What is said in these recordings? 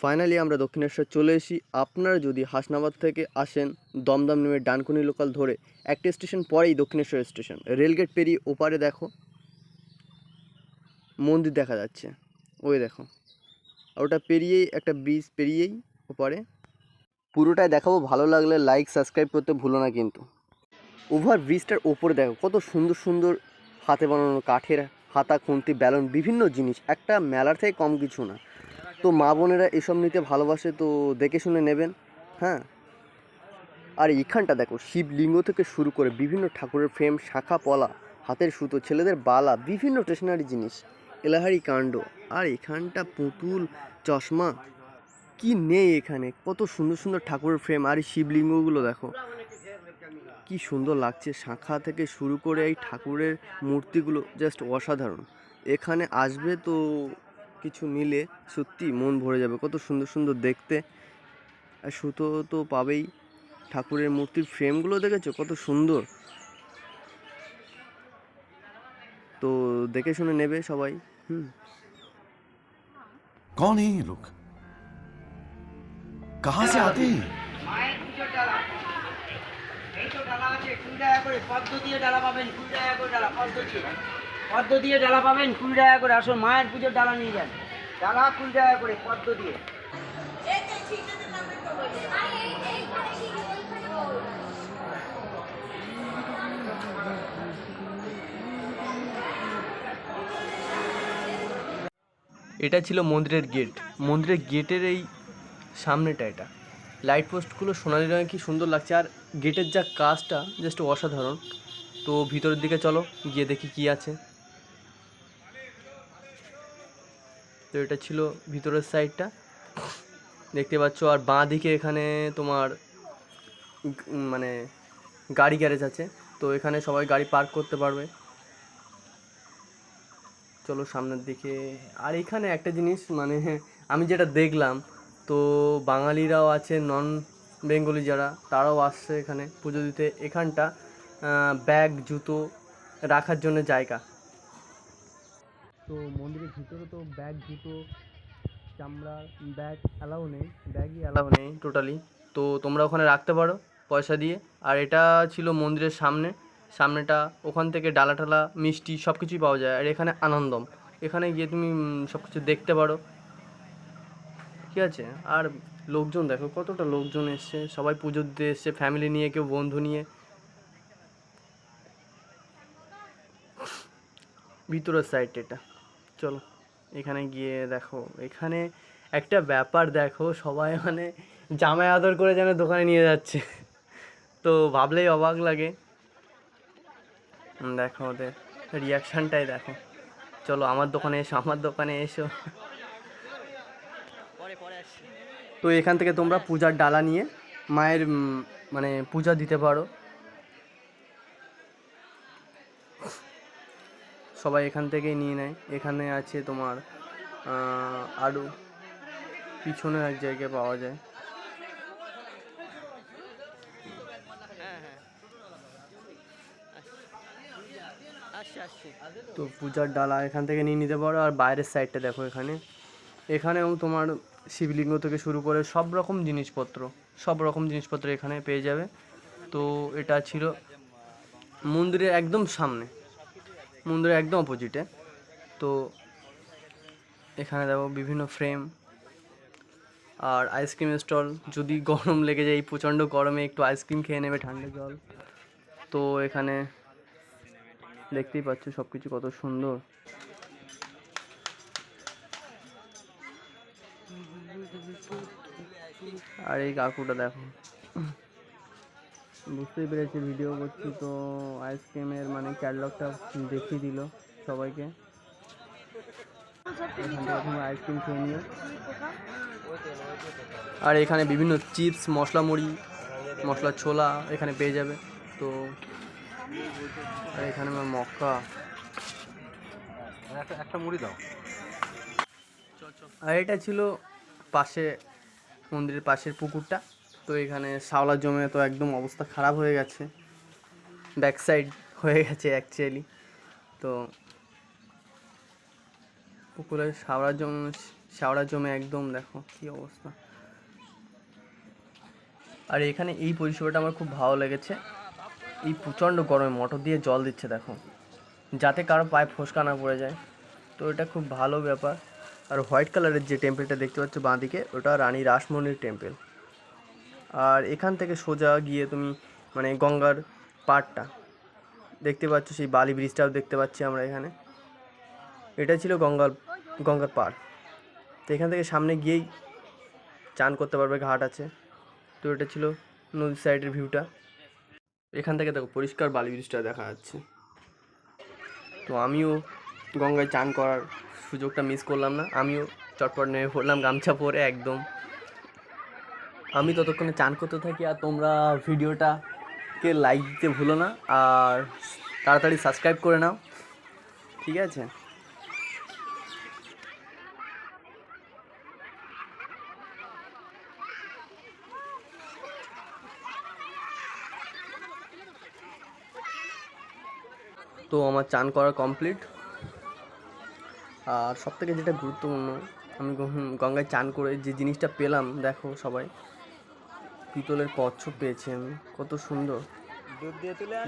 Finally আমরা দক্ষিণেশ্বর চলে AC আপনারা যদি হাসনাবাদ থেকে আসেন, দমদম নেমে ডানকুনি লোকাল ধরে একটা স্টেশন পরেই দক্ষিণেশ্বর স্টেশন রেলগেট পেরিয়ে ওপারে দেখো, মন্দির দেখা যাচ্ছে। ওই দেখো ওটা পেরিয়েই একটা ব্রিজ পেরিয়েই ওপারে। পুরোটাই দেখাবো, ভালো লাগলে লাইক সাবস্ক্রাইব করতে ভুলো না কিন্তু। ওভার ব্রিজটার ওপরে দেখো, কত সুন্দর সুন্দর হাতে বানানো কাঠের হাতা, খুন্তি ব্যালন বিভিন্ন জিনিস। একটা মেলার থেকে কম কিছু না। তো মা বোনেরা এসব নিতে ভালোবাসে, তো দেখে শুনে নেবেন। হ্যাঁ? আর এইখানটা দেখো, শিবলিঙ্গ থেকে শুরু করে বিভিন্ন ঠাকুরের ফ্রেম, শাখা, পলা, হাতের সুতো, ছেলেদের বালা, বিভিন্ন স্টেশনারি জিনিস, এলাহারি কাণ্ড, আর এখানটা পুতুল, চশমা, কি নেই এখানে? কত সুন্দর সুন্দর ঠাকুরের ফ্রেম, আর এই শিবলিঙ্গগুলো দেখো। কি সুন্দর লাগছে, শাখা থেকে শুরু করে এই ঠাকুরের মূর্তিগুলো জাস্ট অসাধারণ। এখানে আসবে তো কিছু নিলে সত্যি মন ভরে যাবে কত সুন্দর সুন্দর দেখতে আর সুতো তো পাবেই ঠাকুরের মূর্তির ফ্রেমগুলো দেখেছো কত সুন্দর তো দেখে শুনে নেবে সবাই হুম कौन है ये लोग कहां से आते हैं মায়ের পুজোর ডালা এই তো ডালা আছে কুড়ি টাকা করে পদ্ম দিয়ে ডালা পাবেন কুড়ি টাকা করে ডালা পদ্ম দিয়ে পদ্ম দিয়ে ডালা পাবেন, কুড়ি টাকা করে। আসুন, মায়ের পুজোর ডালা নিয়ে যান। ডালা কুড়ি টাকা করে, পদ্ম দিয়ে। এটা ছিল মন্দিরের গেট। মন্দিরের গেটের এই সামনেটা এটা। লাইট পোস্টগুলো সোনালি রঙে কি সুন্দর লাগছে। আর গেটের যা কাজটা জাস্ট অসাধারণ। তো ভিতরের দিকে চলো, গিয়ে দেখি কি আছে। তো এটা ছিল ভিতরের সাইডটা। দেখতে পাচ্ছ, আর বাঁ দিকে এখানে তোমার মানে গাড়ি গ্যারেজ আছে। তো এখানে সবাই গাড়ি পার্ক করতে পারবে। চলো সামনের দিকে। আর এখানে একটা জিনিস মানে আমি যেটা দেখলাম, তো বাঙালিরাও আছে নন বেঙ্গলি যারা, তারাও আসছে এখানে পুজো দিতে। এখানটা ব্যাগ, জুতো রাখার জন্য জায়গা। তো মন্দিরের ভিতরে তো ব্যাগ জুতো, চামড়ার ব্যাগ অ্যালাউ নেই ব্যাগই অ্যালাউ নেই টোটালি তো তোমরা ওখানে রাখতে পারো পয়সা দিয়ে। আর এটা ছিল মন্দিরের সামনে। সামনেটা ওখান থেকে ডালা টালা, মিষ্টি সব কিছুই পাওয়া যায়। আর এখানে আনন্দম। এখানে গিয়ে তুমি সব কিছু দেখতে পারো। ঠিক আছে? আর লোকজন দেখো, কতটা লোকজন এসছে। সবাই পুজো দিতে এসছে ফ্যামিলি নিয়ে, কেউ বন্ধু নিয়ে। ভিতরের সাইড এটা। চলো এখানে গিয়ে দেখো। এখানে একটা ব্যাপার দেখো সবাই মানে জামাই আদর করে যেন দোকানে নিয়ে যাচ্ছে। তো ভাবলেই অবাক লাগে। দেখো ওদের রিয়াকশানটাই দেখো। চলো আমার দোকানে এসো আমার দোকানে এসো। তো এখান থেকে তোমরা পূজার ডালা নিয়ে মায়ের মানে পূজা দিতে পারো। সবাই এখান থেকেই নিয়ে নেয়। এখানে আছে তোমার আরও পিছনের এক জায়গায় পাওয়া যায়। তো পূজার ডালা এখান থেকে নিয়ে নিতে পারো। আর বাইরের সাইডটা দেখো এখানে। এখানেও তোমার শিবলিঙ্গ থেকে শুরু করে সব রকম জিনিসপত্র, সব রকম জিনিসপত্র এখানে পেয়ে যাবে। তো এটা ছিল মন্দিরের একদম সামনে। মন্দিরের একদম অপোজিটে তো এখানে দেখো বিভিন্ন ফ্রেম আর আইসক্রিম স্টল যদি গরম লেগে যায় এই প্রচণ্ড গরমে একটু আইসক্রিম খেয়ে নেবে ঠান্ডা জল। তো এখানে দেখতেই পাচ্ছ সব কিছু কত সুন্দর। আর এই কাকুটা দেখো। বুঝতেই পেরেছি ভিডিও করছি তো আইসক্রিমের মানে ক্যাটলগটা দেখিয়ে দিল সবাইকে। আইসক্রিম খেয়ে নিও আর এখানে বিভিন্ন চিপস মশলা মুড়ি মশলা ছোলা এখানে পেয়ে যাবে। তো আর এখানে আমার মক্কা। একটা মুড়ি দাও। আর এটা ছিল পাশে মন্দিরের পাশের পুকুরটা। তো এখানে শাওলা জমে তো একদম অবস্থা খারাপ হয়ে গেছে। ব্যাক সাইড হয়ে গেছে অ্যাকচুয়ালি তো পুকুরে শাওলা জমে শ্যাওড়া জমে একদম দেখো কি অবস্থা। আর এখানে এই পরিষেবাটা আমার খুব ভালো লেগেছে। এই প্রচণ্ড গরমে মোটর দিয়ে জল দিচ্ছে দেখো। যাতে কারও পায়ে ফোসকা না পড়ে যায়। তো এটা খুব ভালো ব্যাপার। আর হোয়াইট কালারের যে টেম্পেলটা দেখতে পাচ্ছ বাঁদিকে, ওটা রানী রাসমণির টেম্পেল আর এখান থেকে সোজা গিয়ে তুমি মানে গঙ্গার পাড়টা। দেখতে পাচ্ছ, সেই বালি ব্রিজটাও দেখতে পাচ্ছি আমরা এখানে। এটা ছিল গঙ্গার গঙ্গার পাড়। তো এখান থেকে সামনে গিয়েই চান করতে পারবে, ঘাট আছে। তো এটা ছিল নদীর সাইডের ভিউটা এখান থেকে দেখো, পরিষ্কার বালি ব্রিজটা দেখা যাচ্ছে। তো আমিও গঙ্গায় চান করার সুযোগটা মিস করলাম না। আমিও চটপট নেমে পড়লাম গামছা পরে, একদম। আমি ততক্ষণে চান করতে থাকি আর তোমরা ভিডিওটাকে লাইক দিতে ভুলো না আর তাড়াতাড়ি সাবস্ক্রাইব করে নাও। ঠিক আছে? তো আমার চান করা কমপ্লিট আর সব থেকে যেটা গুরুত্বপূর্ণ, আমি গঙ্গায় চান করে যে জিনিসটা পেলাম, দেখো সবাই। পিতলের কচ্ছপ পেয়েছি আমি কত সুন্দর।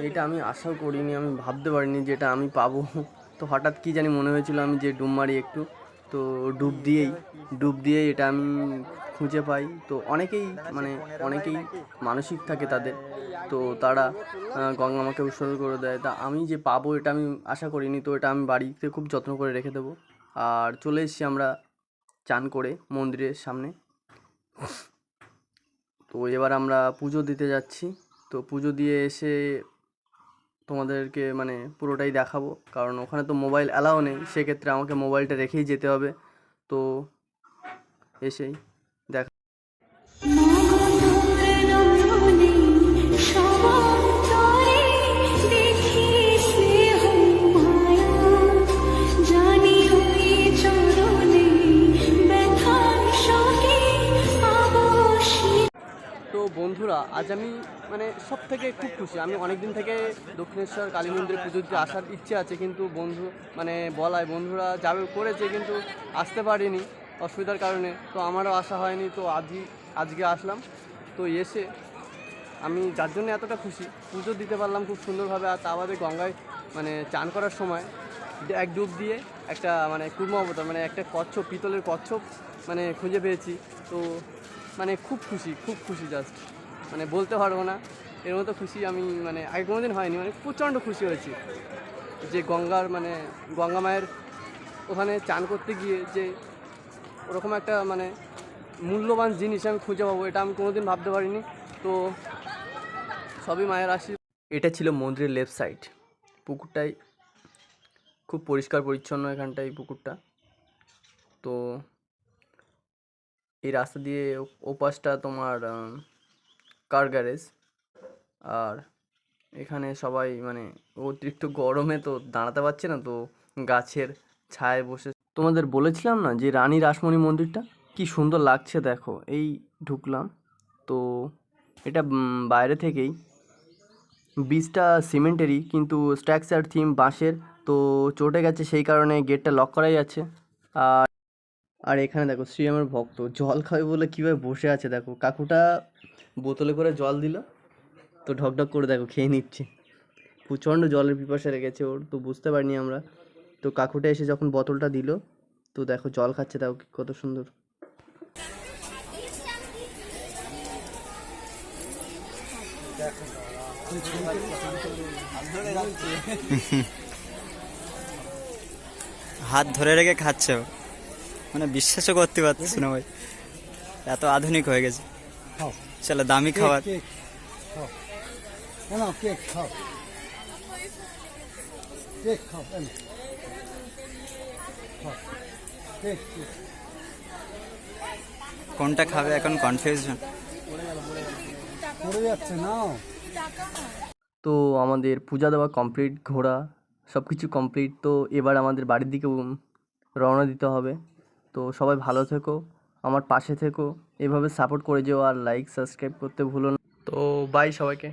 এটা আমি আশাও করিনি আমি ভাবতে পারিনি যে এটা আমি পাবো। তো হঠাৎ কি জানি মনে হয়েছিল আমি যে ডুব মারি একটু তো ডুব দিয়েই ডুব দিয়েই এটা আমি খুঁজে পাই। তো অনেকেই মানে অনেকেই মানসিক থাকে তাদের তো তারা গঙ্গা আমাকে উৎসর্গ করে দেয়। তা আমি যে পাবো এটা আমি আশা করিনি তো এটা আমি বাড়িতে খুব যত্ন করে রেখে দেবো। আর চলে এসেছি আমরা চান করে মন্দিরের সামনে। তো এবার আমরা পুজো দিতে যাচ্ছি। তো পুজো দিয়ে এসে তোমাদেরকে মানে পুরোটাই দেখাবো। কারণ ওখানে তো মোবাইল অ্যালাও নেই, সেক্ষেত্রে আমাকে মোবাইলটা রেখেই যেতে হবে। তো এসেই। সব থেকে খুব খুশি। আমি অনেক দিন থেকে দক্ষিণেশ্বর, কালী মন্দিরে পুজো দিতে আসার ইচ্ছে আছে, কিন্তু বন্ধু মানে বলায় বন্ধুরা যাবে করেছে, কিন্তু আসতে পারিনি অসুবিধার কারণে। তো আমারও আসা হয়নি, তো আজই, আজকে আসলাম। তো এসে আমি যার জন্য এতটা খুশি, পুজো দিতে পারলাম খুব সুন্দরভাবে, আর তা বাদে গঙ্গায় মানে চান করার সময় এক ডুব দিয়ে একটা মানে কুর্ম অবতার মানে একটা কচ্ছপ, পিতলের কচ্ছপ মানে খুঁজে পেয়েছি। তো মানে খুব খুশি খুব খুশি জাস্ট মানে বলতে পারব না। এর মতো খুশি আমি মানে আগে কোনো দিন হয়নি। মানে প্রচণ্ড খুশি হয়েছি। যে গঙ্গার মানে গঙ্গা মায়ের ওখানে চান করতে গিয়ে যে ওরকম একটা মানে মূল্যবান জিনিস আমি খুঁজে পাবো, এটা আমি কোনোদিন ভাবতে পারিনি। তো সবই মায়ের আশীর্বাদ। এটা ছিল মন্দিরের লেফট সাইড পুকুরটাই খুব পরিষ্কার পরিচ্ছন্ন এখানটাই পুকুরটা। তো এই রাস্তা দিয়ে ওপাশটা তোমার কার গ্যারেজ আর এখানে সবাই মানে অতিরিক্ত গরমে তো দাঁড়াতে পারছে না, তো গাছের ছায়ায় বসে। তোমাদের বলেছিলাম না যে রানী রাসমণি মন্দিরটা? কি সুন্দর লাগছে দেখো, এই ঢুকলাম। তো এটা বাইরে থেকেই। বীজটা সিমেন্টেরই, কিন্তু স্ট্রাকচার থিম বাঁশের, তো চটে গেছে সেই কারণে গেটটা লক করাই আছে। আর আর এখানে দেখো শ্রীরামের ভক্ত। জল খাবে বলে কীভাবে বসে আছে দেখো। কাকুটা বোতলে করে জল দিল। তো ঢকঢক করে দেখো খেয়ে নিচ্ছে। প্রচণ্ড জলের পিপাসা রেখেছে ওর তো বুঝতে পারিনি আমরা। তো কাকুটা এসে যখন বোতলটা দিল তো দেখো জল খাচ্ছে তাও কি- কত সুন্দর। হাত ধরে রেখে খাচ্ছে ও। মানে বিশ্বাসও করতে পারছি না ভাই এত আধুনিক হয়ে গেছে। চলো দামি খাবার। কেক খাও কেক খাও। খাও। কেক কেক কোনটা খাবে এখন কনফিউশন পড়ে যাচ্ছে নাও তো আমাদের পূজা দেওয়া কমপ্লিট ঘোরা সব কিছু কমপ্লিট তো এবার আমাদের বাড়ির দিকে রওনা দিতে হবে। তো সবাই ভালো থেকো আমার পাশে থেকো এভাবে সাপোর্ট করে যেও আর লাইক সাবস্ক্রাইব করতে ভুলো না। তো বাই সবাইকে।